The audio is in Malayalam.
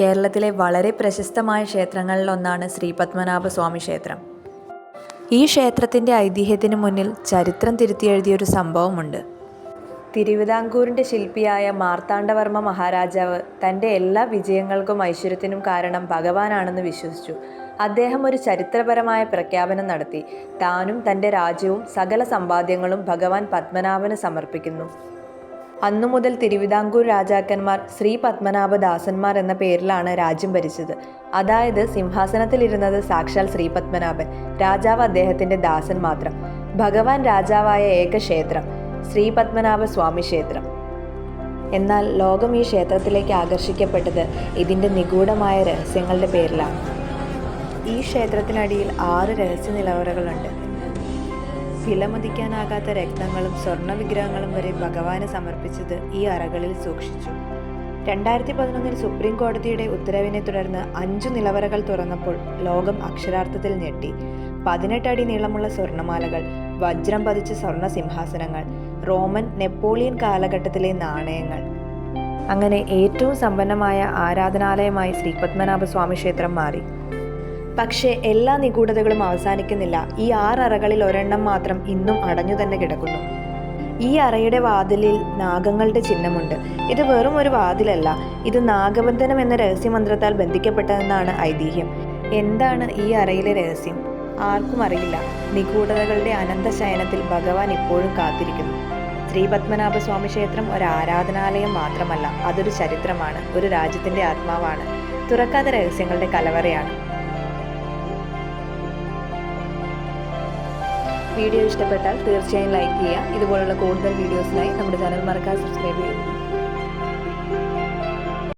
കേരളത്തിലെ വളരെ പ്രശസ്തമായ ക്ഷേത്രങ്ങളിലൊന്നാണ് ശ്രീ പത്മനാഭ സ്വാമി ക്ഷേത്രം. ഈ ക്ഷേത്രത്തിന്റെ ഐതിഹ്യത്തിന് മുന്നിൽ ചരിത്രം തിരുത്തിയെഴുതിയൊരു സംഭവമുണ്ട്. തിരുവിതാംകൂറിന്റെ ശില്പിയായ മാർത്താണ്ഡവർമ്മ മഹാരാജാവ് തന്റെ എല്ലാ വിജയങ്ങൾക്കും ഐശ്വര്യത്തിനും കാരണം ഭഗവാനാണെന്ന് വിശ്വസിച്ചു. അദ്ദേഹം ഒരു ചരിത്രപരമായ പ്രഖ്യാപനം നടത്തി. താനും തന്റെ രാജ്യവും സകല സമ്പാദ്യങ്ങളും ഭഗവാൻ പത്മനാഭന് സമർപ്പിക്കുന്നു. അന്നു മുതൽ തിരുവിതാംകൂർ രാജാക്കന്മാർ ശ്രീ പത്മനാഭദാസന്മാർ എന്ന പേരിലാണ് രാജ്യം ഭരിച്ചത്. അതായത് സിംഹാസനത്തിലിരുന്നത് സാക്ഷാൽ ശ്രീ പത്മനാഭൻ രാജാവ് അദ്ദേഹത്തിന്റെ ദാസൻ മാത്രം. ഭഗവാൻ രാജാവായ ഏക ക്ഷേത്രം ശ്രീ പത്മനാഭ സ്വാമി ക്ഷേത്രം. എന്നാൽ ലോകം ഈ ക്ഷേത്രത്തിലേക്ക് ആകർഷിക്കപ്പെട്ടത് ഇതിന്റെ നിഗൂഢമായ രഹസ്യങ്ങളുടെ പേരിലാണ്. ഈ ക്ഷേത്രത്തിനടിയിൽ ആറ് രഹസ്യ നിലവറകളുണ്ട്. വിലമതിക്കാനാകാത്ത രത്നങ്ങളും സ്വർണ വിഗ്രഹങ്ങളും വരെ ഭഗവാന് സമർപ്പിച്ചത് ഈ അറകളിൽ സൂക്ഷിച്ചു. രണ്ടായിരത്തി പതിനൊന്നിൽ സുപ്രീം കോടതിയുടെ ഉത്തരവിനെ തുടർന്ന് അഞ്ചു നിലവറകൾ തുറന്നപ്പോൾ ലോകം അക്ഷരാർത്ഥത്തിൽ ഞെട്ടി. പതിനെട്ടടി നീളമുള്ള സ്വർണമാലകൾ വജ്രം പതിച്ച സ്വർണ സിംഹാസനങ്ങൾ റോമൻ നെപ്പോളിയൻ കാലഘട്ടത്തിലെ നാണയങ്ങൾ. അങ്ങനെ ഏറ്റവും സമ്പന്നമായ ആരാധനാലയമായി ശ്രീ പത്മനാഭസ്വാമി ക്ഷേത്രം മാറി. പക്ഷേ എല്ലാ നിഗൂഢതകളും അവസാനിക്കുന്നില്ല. ഈ ആറ് അറകളിൽ ഒരെണ്ണം മാത്രം ഇന്നും അടഞ്ഞു തന്നെ കിടക്കുന്നു. ഈ അറയുടെ വാതിലിൽ നാഗങ്ങളുടെ ചിഹ്നമുണ്ട്. ഇത് വെറും ഒരു വാതിലല്ല. ഇത് നാഗബന്ധനം എന്ന രഹസ്യമന്ത്രത്താൽ ബന്ധിക്കപ്പെട്ടതെന്നാണ് ഐതിഹ്യം. എന്താണ് ഈ അറയിലെ രഹസ്യം? ആർക്കും അറിയില്ല. നിഗൂഢതകളുടെ അനന്ത ശയനത്തിൽ ഭഗവാൻ ഇപ്പോഴും കാത്തിരിക്കുന്നു. ശ്രീ പത്മനാഭ സ്വാമി ക്ഷേത്രം ഒരു ആരാധനാലയം മാത്രമല്ല അതൊരു ചരിത്രമാണ് ഒരു രാജ്യത്തിന്റെ ആത്മാവാണ്. തുറക്കാത്ത രഹസ്യങ്ങളുടെ കലവറയാണ്. വീഡിയോ ഇഷ്ടപ്പെട്ടാൽ തീർച്ചയായും ലൈക്ക് ചെയ്യുക. ഇതുപോലുള്ള കൂടുതൽ വീഡിയോസിനായി നമ്മുടെ ചാനൽ മറക്കാതെ സബ്സ്ക്രൈബ് ചെയ്യുക.